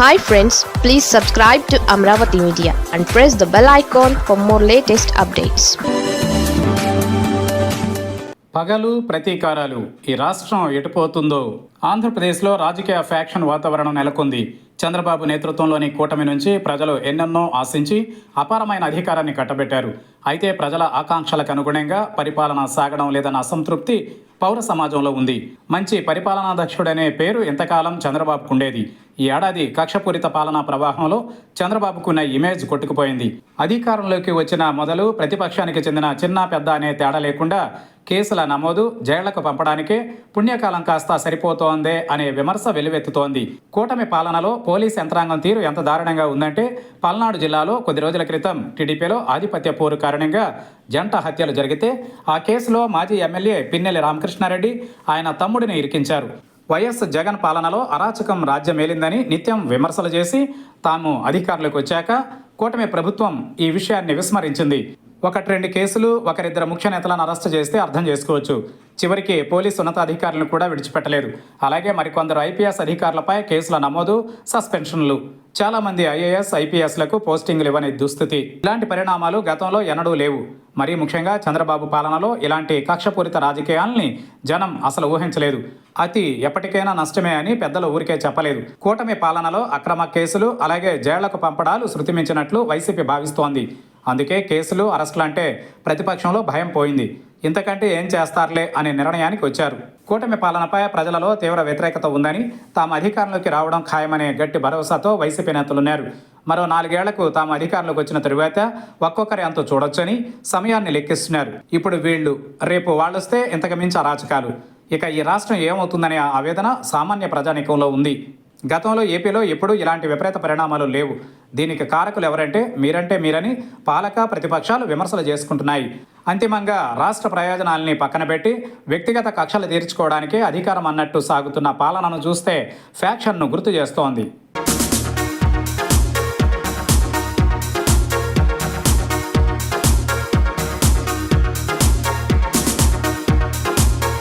Hi friends please subscribe to Amaravati media and press the bell icon for more latest updates పగలు ప్రతీకారాలు. ఈ రాష్ట్రం ఎటుపోతుందో? ఆంధ్రప్రదేశ్లో రాజకీయ ఫ్యాక్షన్ వాతావరణం నెలకొంది. చంద్రబాబు నేతృత్వంలోని కూటమి నుంచి ప్రజలు ఎన్నెన్నో ఆశించి అపారమైన అధికారాన్ని కట్టబెట్టారు. అయితే ప్రజల ఆకాంక్షలకు అనుగుణంగా పరిపాలన సాగడం లేదన్న అసంతృప్తి పౌర సమాజంలో ఉంది. మంచి పరిపాలనాధ్యక్షుడనే పేరు ఎంతకాలం చంద్రబాబుకు ఉండేది? ఈ ఏడాది కక్షపూరిత పాలనా ప్రవాహంలో చంద్రబాబుకున్న ఇమేజ్ కొట్టుకుపోయింది. అధికారంలోకి వచ్చిన మొదలు ప్రతిపక్షానికి చెందిన చిన్న పెద్ద అనే తేడా లేకుండా కేసుల నమోదు జైళ్ళకు పంపడానికే పుణ్యకాలం కాస్త సరిపోతోందే అనే విమర్శ వెలువెత్తుతోంది. కూటమి పాలనలో పోలీస్ యంత్రాంగం తీరు ఎంత దారుణంగా ఉందంటే పల్నాడు జిల్లాలో కొద్ది రోజుల క్రితం టీడీపీలో ఆధిపత్య పోరు కారణంగా జంట హత్యలు జరిగితే ఆ కేసులో మాజీ ఎమ్మెల్యే పిన్నెల్లి రామకృష్ణారెడ్డి ఆయన తమ్ముడిని ఇరికించారు. వైఎస్ జగన్ పాలనలో అరాచకం రాజ్యమేలిందని నిత్యం విమర్శలు చేసి తాము అధికారులకు వచ్చాక కూటమి ప్రభుత్వం ఈ విషయాన్ని విస్మరించింది. ఒకటి రెండు కేసులు ఒకరిద్దరు ముఖ్య నేతలను అరెస్టు చేస్తే అర్థం చేసుకోవచ్చు. చివరికి పోలీసు ఉన్నతాధికారులను కూడా విడిచిపెట్టలేదు అలాగే మరికొందరు ఐపీఎస్ అధికారులపై కేసుల నమోదు సస్పెన్షన్లు. చాలామంది ఐఏఎస్ ఐపీఎస్లకు పోస్టింగ్లు ఇవ్వని దుస్థితి. ఇలాంటి పరిణామాలు గతంలో ఎన్నడూ లేవు. మరీ ముఖ్యంగా చంద్రబాబు పాలనలో ఇలాంటి కక్షపూరిత రాజకీయాల్ని జనం అసలు ఊహించలేదు. అతి ఎప్పటికైనా నష్టమే అని పెద్దలు ఊరికే చెప్పలేదు. కూటమి పాలనలో అక్రమ కేసులు అలాగే జైళ్ళకు పంపడాలు శృతిమించినట్లు వైసీపీ భావిస్తోంది. అందుకే కేసులు అరెస్టులంటే ప్రతిపక్షంలో భయం పోయింది. ఇంతకంటే ఏం చేస్తారులే అనే నిర్ణయానికి వచ్చారు. కూటమి పాలనపై ప్రజలలో తీవ్ర వ్యతిరేకత ఉందని తాము అధికారంలోకి రావడం ఖాయమనే గట్టి భరోసాతో వైసీపీ నేతలున్నారు మరో నాలుగేళ్ళకు తాము అధికారంలోకి వచ్చిన తరువాత ఒక్కొక్కరి అంత చూడొచ్చని సమయాన్ని లెక్కిస్తున్నారు. ఇప్పుడు వీళ్ళు రేపు వాళ్ళొస్తే ఇంతకు మించి అరాచకాలు. ఇక ఈ రాష్ట్రం ఏమవుతుందనే ఆవేదన సామాన్య ప్రజానీకంలో ఉంది. గతంలో ఏపీలో ఎప్పుడూ ఇలాంటి విపరీత పరిణామాలు లేవు. దీనికి కారకులు ఎవరంటే మీరంటే మీరని పాలక ప్రతిపక్షాలు విమర్శలు చేసుకుంటున్నాయి. అంతిమంగా రాష్ట్ర ప్రయోజనాల్ని పక్కన పెట్టి వ్యక్తిగత కక్షలు తీర్చుకోవడానికి అధికారం అన్నట్టు సాగుతున్న పాలనను చూస్తే ఫ్యాక్షన్ను గుర్తు చేస్తోంది.